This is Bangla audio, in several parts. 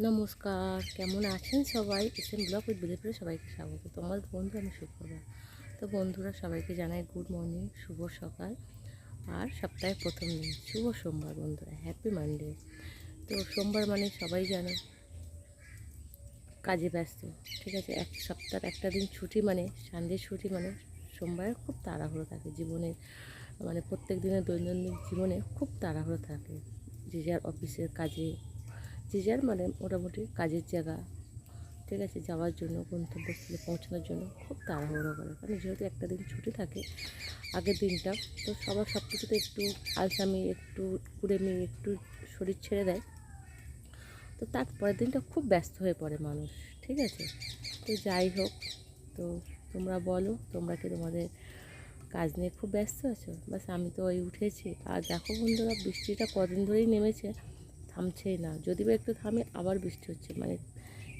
নমস্কার, কেমন আছেন সবাই? এসএম ব্লগ উইথ বিলেপুরে সবাইকে স্বাগত। তোমার বন্ধু আমি সুপ্রভা। তো বন্ধুরা, সবাইকে জানাই গুড মর্নিং, শুভ সকাল। আর সপ্তাহের প্রথম দিন, শুভ সোমবার বন্ধুরা, হ্যাপি মানডে। তো সোমবার মানে সবাই জানে, কাজে ব্যস্ত, ঠিক আছে? এক সপ্তাহ, একটা দিন ছুটি মানে সানডে ছুটি মানে সোমবারে খুব তাড়াহুড়ো থাকে জীবনের মানে প্রত্যেক দিনের দৈনন্দিন জীবনে খুব তাড়াহুড়ো থাকে। যে যার অফিসের কাজে যে যার মানে মোটামুটি কাজের জায়গা, ঠিক আছে, যাওয়ার জন্য গন্তব্যস্থলে পৌঁছানোর জন্য খুব তাড়াহুড়ো করে। কারণ যেহেতু একটা দিন ছুটি থাকে, আগের দিনটা, তো সবার সব কিছুতে একটু আলসামি, একটু কুড়েমি, একটু শরীর ছেড়ে দেয়। তো তারপরের দিনটা খুব ব্যস্ত হয়ে পড়ে মানুষ, ঠিক আছে? তো যাই হোক, তো তোমরা বলো, তোমরা কি তোমাদের কাজ নিয়ে খুব ব্যস্ত আছো? বাস আমি তো ওই উঠেছি। আর দেখো বন্ধুরা, বৃষ্টিটা কদিন ধরেই নেমেছে। থামছেই না। যদি বা একটু থামে, আবার বৃষ্টি হচ্ছে। মানে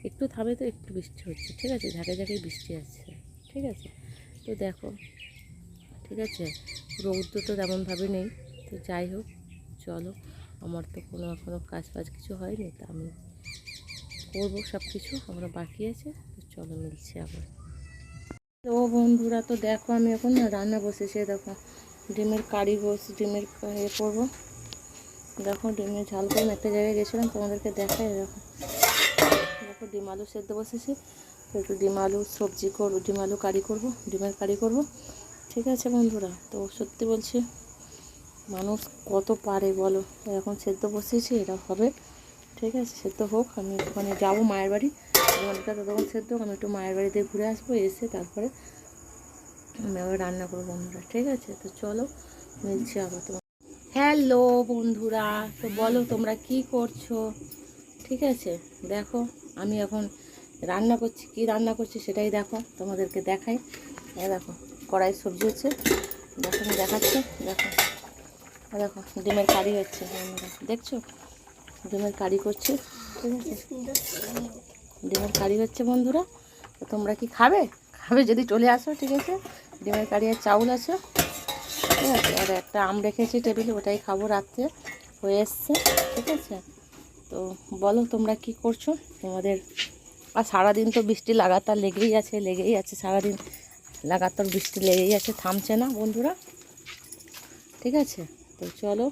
একটু থামে তো একটু বৃষ্টি হচ্ছে, ঠিক আছে? ঝাঁকে ঝাঁকে বৃষ্টি আসছে, ঠিক আছে? তো দেখো, ঠিক আছে? রৌদ্র তো তেমনভাবে নেই। তো যাই হোক, চলো। আমার তো কোনো এখনও কাজ বাজ কিছু হয়নি, তা আমি করব সব কিছু আমরা বাকি আছে। তো চলো মিলছে আবার। তো বন্ধুরা, তো দেখো আমি এখন রান্না বসেছি। দেখো, ডিমের কারি বস, ডিমের ইয়ে করব। দেখো ডিমের ঝাল করে একটা জায়গায় গেছিলাম, তোমাদেরকে দেখাই, দেখো। দেখো ডিম আলু সেদ্ধ বসেছি, তো একটু ডিম আলু সবজি করব, ডিম আলু কারি করব, ডিমের কারি করব। ঠিক আছে বন্ধুরা, তো সত্যি বলছি, মানুষ কত পারে বলো? এখন সেদ্ধ বসিয়েছি, এটা হবে। ঠিক আছে, সেদ্ধ হোক, আমি ওখানে যাব মায়ের বাড়ি। ডিমালুটা ততক্ষণ সেদ্ধ হোক, আমি একটু মায়ের বাড়িতে ঘুরে আসব, এসে তারপরে আমি আবার রান্না করব বন্ধুরা। ঠিক আছে, তো চলো, মিলছি আবার তোমার হ্যালো বন্ধুরা, তো বলো তোমরা কি করছ? ঠিক আছে, দেখো, আমি এখন রান্না করছি, কি রান্না করছি সেটাই দেখো, তোমাদেরকে দেখাই। এই দেখো, কড়াই সবজি হচ্ছে, দেখো, আমি দেখাচ্ছি, দেখো দেখো, ডিমের কারি হচ্ছে, দেখছ? ডিমের কারি করছি, ঠিক আছে? ডিমের কারি হচ্ছে বন্ধুরা তোমরা কি খাবে? খাবে যদি চলে আসো, ঠিক আছে? ডিমের কারি আর চাউল আছে। ঠিক আছে আর একটা আম রেখেছি টেবিলে, ওটাই খাব রাত্রে। হয়ে এসছে, ঠিক আছে? তো বলো, তোমরা কি করছ? তোমাদের, আর সারাদিন তো বৃষ্টি লাগাতার লেগেই আছে লেগেই আছে সারাদিন। লাগাতার বৃষ্টি লেগেই আছে, থামছে না বন্ধুরা। ঠিক আছে? তো চলো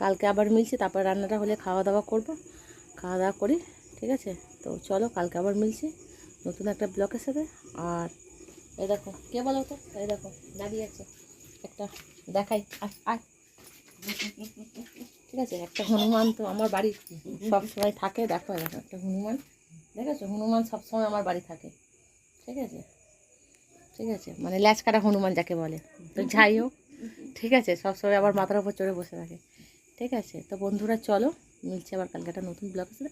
কালকে আবার মিলছি, তারপর রান্নাটা হলে খাওয়া দাওয়া করব। খাওয়া দাওয়া করি, ঠিক আছে? তো চলো, কালকে আবার মিলছি। নতুন একটা ব্লকের সাথে, আর এই দেখো, কে বলো তো? এই দেখো, দাঁড়িয়ে আছে। একটা দেখাই, আয় আয়। ঠিক আছে? একটা হনুমান তো আমার বাড়ি সব সময় থাকে, দেখো দেখো, একটা হনুমান। দেখেছ? হনুমান সব সময় আমার বাড়ি থাকে। ঠিক আছে? ঠিক আছে? মানে ল্যাচ কাটা হনুমান যাকে বলে। তো যাই হোক, ঠিক আছে? সবসময় আবার মাথার উপর চড়ে বসে থাকে। ঠিক আছে? তো বন্ধুরা, চলো, মিলছে আবার কালকে একটা নতুন ব্লগ আছে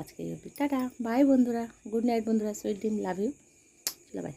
আজকে এই টাটা বাই বন্ধুরা। গুড নাইট বন্ধুরা সুইট ডিম লাভ ইউ চলো বাই